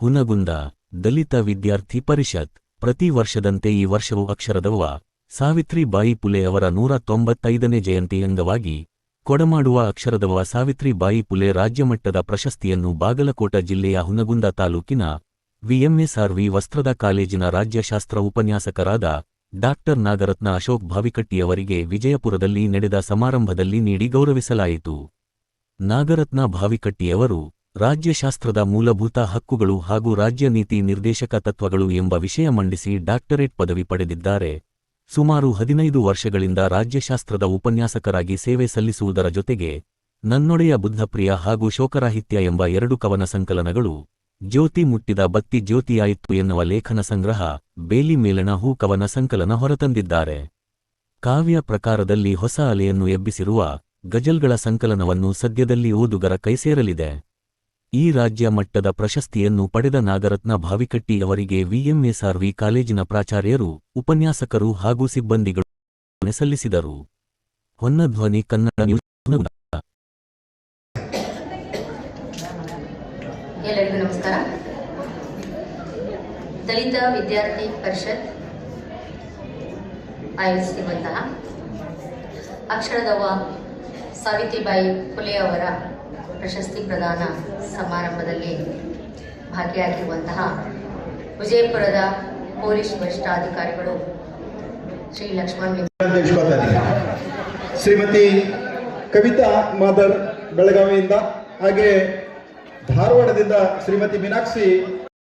ಹುನಗುಂದ, ದಲಿತ ವಿದ್ಯಾರ್ಥಿ ಪರಿಷತ್. ಪ್ರತಿ ವರ್ಷದಂತೆ ಈ ವರ್ಷವೂ ಅಕ್ಷರದವ್ವ, ಸಾವಿತ್ರಿಬಾಯಿ ಪುಲೆ ಅವರ ನೂರ ತೊಂಬತ್ತೈದನೇ ಜಯಂತಿ ಅಂಗವಾಗಿ ಕೊಡಮಾಡುವ ಅಕ್ಷರದವ್ವ ಸಾವಿತ್ರಿಬಾಯಿ ಪುಲೆ ರಾಜ್ಯಮಟ್ಟದ ಪ್ರಶಸ್ತಿಯನ್ನು ಬಾಗಲಕೋಟ ಜಿಲ್ಲೆಯ ಹುನಗುಂದ ತಾಲೂಕಿನ ವಿಎಂಎಸ್ಆರ್ವಿ ವಸ್ತ್ರದ ಕಾಲೇಜಿನ ರಾಜ್ಯಶಾಸ್ತ್ರ ಉಪನ್ಯಾಸಕರಾದ ಡಾಕ್ಟರ್ ನಾಗರತ್ನ ಅಶೋಕ್ ಭಾವಿಕಟ್ಟಿಯವರಿಗೆ ವಿಜಯಪುರದಲ್ಲಿ ನಡೆದ ಸಮಾರಂಭದಲ್ಲಿ ನೀಡಿ ಗೌರವಿಸಲಾಯಿತು. ನಾಗರತ್ನ ಭಾವಿಕಟ್ಟಿಯವರು ರಾಜ್ಯಶಾಸ್ತ್ರದ ಮೂಲಭೂತ ಹಕ್ಕುಗಳು ಹಾಗೂ ರಾಜ್ಯ ನೀತಿ ನಿರ್ದೇಶಕ ತತ್ವಗಳು ಎಂಬ ವಿಷಯ ಮಂಡಿಸಿ ಡಾಕ್ಟರೇಟ್ ಪದವಿ ಪಡೆದಿದ್ದಾರೆ. ಸುಮಾರು ಹದಿನೈದು ವರ್ಷಗಳಿಂದ ರಾಜ್ಯಶಾಸ್ತ್ರದ ಉಪನ್ಯಾಸಕರಾಗಿ ಸೇವೆ ಸಲ್ಲಿಸುವುದರ ಜೊತೆಗೆ ನನ್ನೊಡೆಯ ಬುದ್ಧಪ್ರಿಯ ಹಾಗೂ ಶೋಕರಾಹಿತ್ಯ ಎಂಬ ಎರಡು ಕವನ ಸಂಕಲನಗಳು, ಜ್ಯೋತಿ ಮುಟ್ಟಿದ ಬತ್ತಿ ಜ್ಯೋತಿಯಾಯಿತು ಎನ್ನುವ ಲೇಖನ ಸಂಗ್ರಹ, ಬೇಲಿ ಮೇಲಣ ಹೂ ಕವನ ಸಂಕಲನ ಹೊರತಂದಿದ್ದಾರೆ. ಕಾವ್ಯ ಪ್ರಕಾರದಲ್ಲಿ ಹೊಸ ಅಲೆಯನ್ನು ಎಬ್ಬಿಸಿರುವ ಗಜಲ್ಗಳ ಸಂಕಲನವನ್ನು ಸದ್ಯದಲ್ಲಿ ಓದುಗರ ಕೈಸೇರಲಿದೆ. ಈ ರಾಜ್ಯ ಮಟ್ಟದ ಪ್ರಶಸ್ತಿಯನ್ನು ಪಡೆದ ನಾಗರತ್ನ ಭಾವಿಕಟ್ಟಿ ಅವರಿಗೆ ವಿಎಂಎಸ್ಆರ್ವಿ ಕಾಲೇಜಿನ ಪ್ರಾಚಾರ್ಯರು, ಉಪನ್ಯಾಸಕರು ಹಾಗೂ ಸಿಬ್ಬಂದಿಗಳು ಸಲ್ಲಿಸಿದರು. ಹೊನ್ನಧ್ವನಿ ಕನ್ನಡ ನ್ಯೂಸ್ ಎಲ್ಲರಿಗೂ ನಮಸ್ಕಾರ. ದಲಿತ ವಿದ್ಯಾರ್ಥಿ ಪರಿಷತ್ ಆಯೋಜಿಸಿರುವಂತಹ ಅಕ್ಷರದವ ಸಾವಿತ್ರಿಬಾಯಿ ಫುಲೆ ಅವರ ಪ್ರಶಸ್ತಿ ಪ್ರದಾನ ಸಮಾರಂಭದಲ್ಲಿ ಭಾಗಿಯಾಗಿರುವಂತಹ ವಿಜಯಪುರದ ಪೊಲೀಸ್ ವರಿಷ್ಠಾಧಿಕಾರಿಗಳು ಶ್ರೀ ಲಕ್ಷ್ಮಣ್ ಶ್ರೀಮತಿ ಕವಿತಾ ಮಾದರ್ ಬೆಳಗಾವಿಯಿಂದ ಹಾಗೆ ಧಾರವಾಡದಿಂದ ಶ್ರೀಮತಿ ಮೀನಾಕ್ಷಿ